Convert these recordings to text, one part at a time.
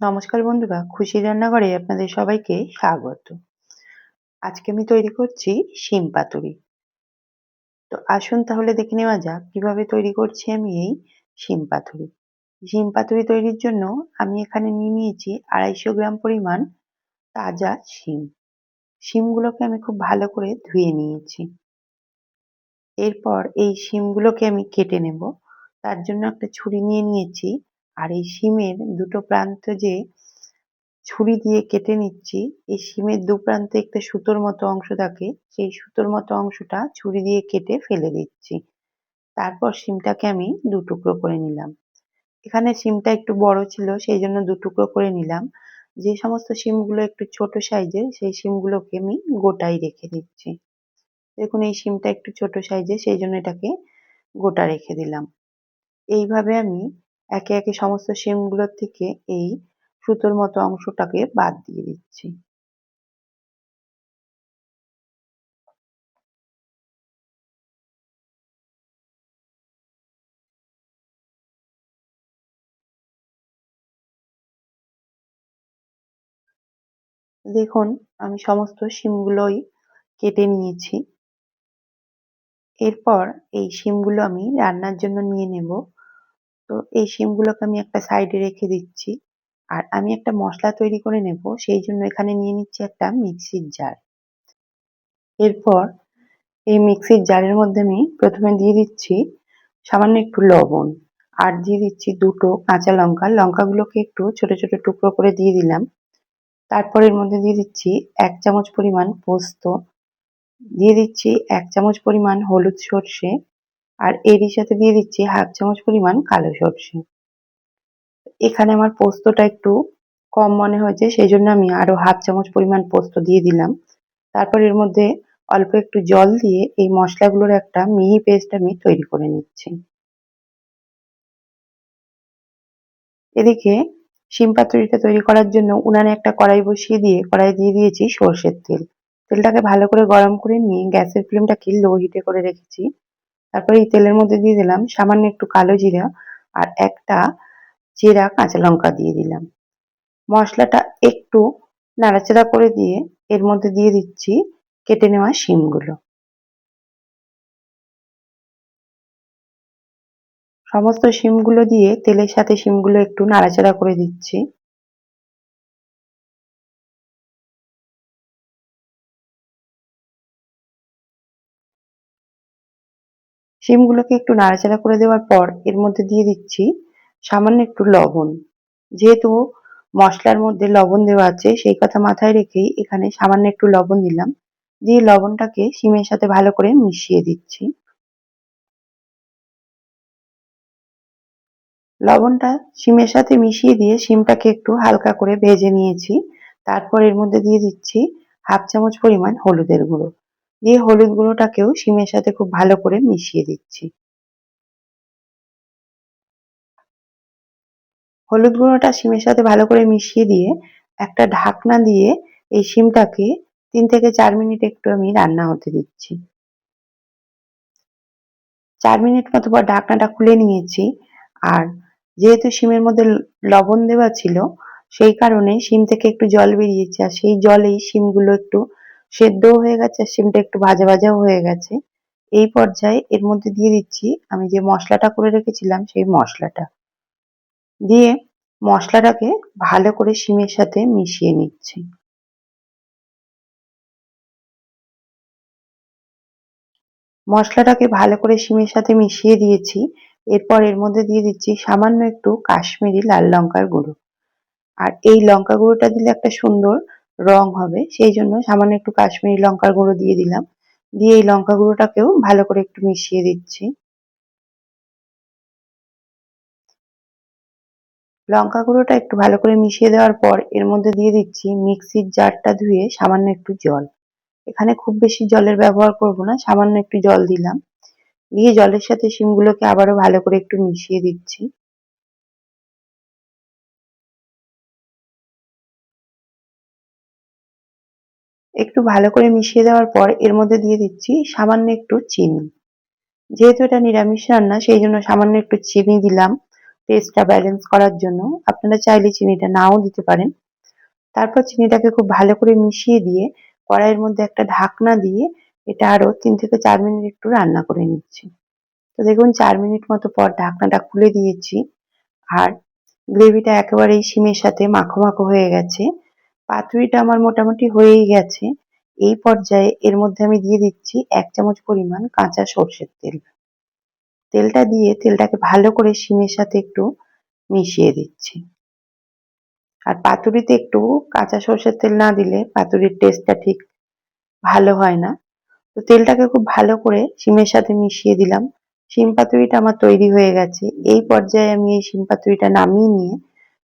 নমস্কার বন্ধুরা, খুশি রান্নাঘরে আপনাদের সবাইকে স্বাগত। আজকে আমি তৈরি করছি শিম পাতুরি। তো আসুন তাহলে দেখে নেওয়া যাক কীভাবে তৈরি করছি আমি এই শিম পাতুরি। শিম পাতুরি তৈরির জন্য আমি এখানে নিয়ে নিয়েছি আড়াইশো গ্রাম পরিমাণ তাজা শিম। শিমগুলোকে আমি খুব ভালো করে ধুয়ে নিয়েছি। এরপর এই শিমগুলোকে আমি কেটে নেব। তার জন্য একটা ছুরি নিয়ে নিয়েছি আর এই শিমের দুটো প্রান্ত যে ছুরি দিয়ে কেটে নিচ্ছি, এই শিমের দু প্রান্তে একটা সুতোর মতো অংশ থাকে, সেই সুতোর মতো অংশটা ছুরি দিয়ে কেটে ফেলে দিচ্ছি। তারপর সিমটাকে আমি দু টুকরো করে নিলাম। এখানে সিমটা একটু বড় ছিল, সেই জন্য দু টুকরো করে নিলাম। যে সমস্ত সিমগুলো একটু ছোট সাইজের, সেই সিমগুলোকে আমি গোটাই রেখে দিচ্ছি। দেখুন, এই সিমটা একটু ছোট সাইজের, সেই জন্য এটাকে গোটা রেখে দিলাম। এইভাবে আমি একে একে সমস্ত শিমগুলোর থেকে এই সুতোর মতো অংশটাকে বাদ দিয়ে দিচ্ছি। দেখুন, আমি সমস্ত শিমগুলোই কেটে নিয়েছি। এরপর এই শিমগুলো আমি রান্নার জন্য নিয়ে নেব। তো এই শিমগুলোকে আমি একটা সাইডে রেখে দিচ্ছি। আর আমি একটা মশলা তৈরি করে নেব, সেই জন্য এখানে নিয়ে নিচ্ছি একটা মিক্সির জার এরপর এই মিক্সির জারের মধ্যে আমি প্রথমে দিয়ে দিচ্ছি সামান্য একটু লবণ, আর দিয়ে দিচ্ছি দুটো কাঁচা লঙ্কা। লঙ্কাগুলোকে একটু ছোট ছোট টুকরো করে দিয়ে দিলাম। তারপর এর মধ্যে দিয়ে দিচ্ছি এক চামচ পরিমাণ পোস্ত। দিয়ে দিচ্ছি এক চামচ পরিমাণ হলুদ সর্ষে। আর এরই সাথে দিয়ে দিচ্ছি হাফ চামচ পরিমাণ কালো সর্ষে। এখানে আমার পোস্তটা একটু কম মনে হয়েছে সেই জন্য আমি আরও হাফ চামচ পরিমাণ পোস্ত দিয়ে দিলাম। তারপর এর মধ্যে অল্প একটু জল দিয়ে এই মশলাগুলোর একটা মিহি পেস্ট আমি তৈরি করে নিচ্ছি। এদিকে শিম পাতুরিটা তৈরি করার জন্য উনানে একটা কড়াই বসিয়ে দিয়ে কড়াই দিয়ে দিয়েছি সর্ষের তেল। তেলটাকে ভালো করে গরম করে নিয়ে গ্যাসের ফ্লেমটাকে লো হিটে করে রেখেছি। তারপরে এই তেলের মধ্যে দিয়ে দিলাম সামান্য একটু কালো জিরা আর একটা জিরা কাঁচা লঙ্কা দিয়ে দিলাম। মশলাটা একটু নাড়াচাড়া করে দিয়ে এর মধ্যে দিয়ে দিচ্ছি কেটে নেওয়া শিমগুলো। সমস্ত শিমগুলো দিয়ে তেলের সাথে শিমগুলো একটু নাড়াচাড়া করে দিচ্ছি। শিমগুলোকে একটু নাড়াচাড়া করে দেওয়ার পর এর মধ্যে দিয়ে দিচ্ছি সামান্য একটু লবণ। যেহেতু মশলার মধ্যে লবণ দেওয়া আছে, সেই কথা মাথায় রেখেই এখানে সামান্য একটু লবণ দিলাম। দিয়ে লবণটাকে শিমের সাথে ভালো করে মিশিয়ে দিচ্ছি। লবণটা শিমের সাথে মিশিয়ে দিয়ে শিমটাকে একটু হালকা করে ভেজে নিয়েছি। তারপর এর মধ্যে দিয়ে দিচ্ছি হাফ চামচ পরিমাণ হলুদের গুঁড়ো। দিয়ে হলুদ গুঁড়োটাকেও শিমের সাথে খুব ভালো করে মিশিয়ে দিচ্ছি। হলুদ গুঁড়োটা শিমের সাথে ভালো করে মিশিয়ে দিয়ে একটা ঢাকনা দিয়ে এই শিমটাকে তিন থেকে চার মিনিট একটু আমি রান্না হতে দিচ্ছি। চার মিনিট মতো পর ঢাকনাটা খুলে নিয়েছি আর যেহেতু শিমের মধ্যে লবণ দেওয়া ছিল, সেই কারণে শিম থেকে একটু জল বেরিয়েছে আর সেই জলেই শিমগুলো একটু সেদ্ধও হয়ে গেছে, আর শিমটা একটু ভাজা ভাজাও হয়ে গেছে। এই পর্যায়ে এর মধ্যে দিয়ে দিচ্ছি, আমি যে মশলাটা করে রেখেছিলাম সেই মশলাটা। দিয়ে মশলাটাকে ভালো করে শিমের সাথে মিশিয়ে নিচ্ছি। মশলাটাকে ভালো করে শিমের সাথে মিশিয়ে দিয়েছি, এরপর এর মধ্যে দিয়ে দিচ্ছি সামান্য একটু কাশ্মীরি লাল লঙ্কার গুঁড়ো। আর এই লঙ্কা গুঁড়োটা দিলে একটা সুন্দর রং হবে, সেই জন্য সামান্য একটু কাশ্মীরি লঙ্কার গুঁড়ো দিয়ে দিলাম। দিয়ে এই লঙ্কা গুঁড়োটাকেও ভালো করে একটু মিশিয়ে দিচ্ছি। লঙ্কা গুঁড়োটা একটু ভালো করে মিশিয়ে দেওয়ার পর এর মধ্যে দিয়ে দিচ্ছি মিক্সির জারটা ধুয়ে সামান্য একটু জল। এখানে খুব বেশি জলের ব্যবহার করব না, সামান্য একটু জল দিলাম। দিয়ে জলের সাথে শিমগুলোকে আবারও ভালো করে একটু মিশিয়ে দিচ্ছি। একটু ভালো করে মিশিয়ে দেওয়ার পর এর মধ্যে দিয়ে দিচ্ছি সামান্য একটু চিনি। যেহেতু এটা নিরামিষ রান্না, সেই জন্য সামান্য একটু চিনি দিলাম টেস্টটা ব্যালেন্স করার জন্য। আপনারা চাইলে চিনিটা নাও দিতে পারেন। তারপর চিনিটাকে খুব ভালো করে মিশিয়ে দিয়ে কড়াইয়ের মধ্যে একটা ঢাকনা দিয়ে এটা আরও তিন থেকে চার মিনিট একটু রান্না করে নিচ্ছি। তো দেখুন, চার মিনিট মতো পর ঢাকনাটা খুলে দিয়েছি। আর গ্রেভিটা একেবারেই সিমের সাথে মাখো মাখো হয়ে গেছে। পাতুরিটা আমার মোটামুটি হয়েই গেছে। এই পর্যায়ে এর মধ্যে আমি দিয়ে দিচ্ছি এক চামচ পরিমাণ কাঁচা সর্ষের তেল। তেলটা দিয়ে তেলটাকে ভালো করে শিমের সাথে একটু মিশিয়ে দিচ্ছি। আর পাতুরিতে একটু কাঁচা সর্ষের তেল না দিলে পাতুরির টেস্টটা ঠিক ভালো হয় না। তো তেলটাকে খুব ভালো করে শিমের সাথে মিশিয়ে দিলাম। শিম পাতুরিটা আমার তৈরি হয়ে গেছে। এই পর্যায়ে আমি এই শিম পাতুরিটা নামিয়ে নিয়ে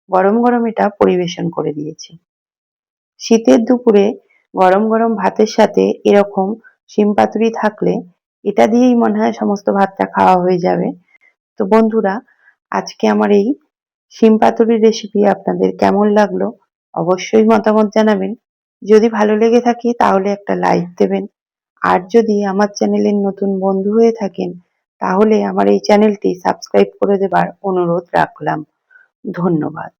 গরম গরম এটা পরিবেশন করে দিয়েছি। শীতের দুপুরে গরম গরম ভাতের সাথে এরকম শিম পাতুরি থাকলে এটা দিয়েই মনে হয় সমস্ত ভাতটা খাওয়া হয়ে যাবে। তো বন্ধুরা, আজকে আমার এই শিম পাতুরির রেসিপি আপনাদের কেমন লাগল অবশ্যই মতামত জানাবেন। যদি ভালো লেগে থাকে তাহলে একটা লাইক দেবেন। আর যদি আমার চ্যানেলের নতুন বন্ধু হয়ে থাকেন তাহলে আমার এই চ্যানেলটি সাবস্ক্রাইব করে দেবার অনুরোধ রাখলাম। ধন্যবাদ।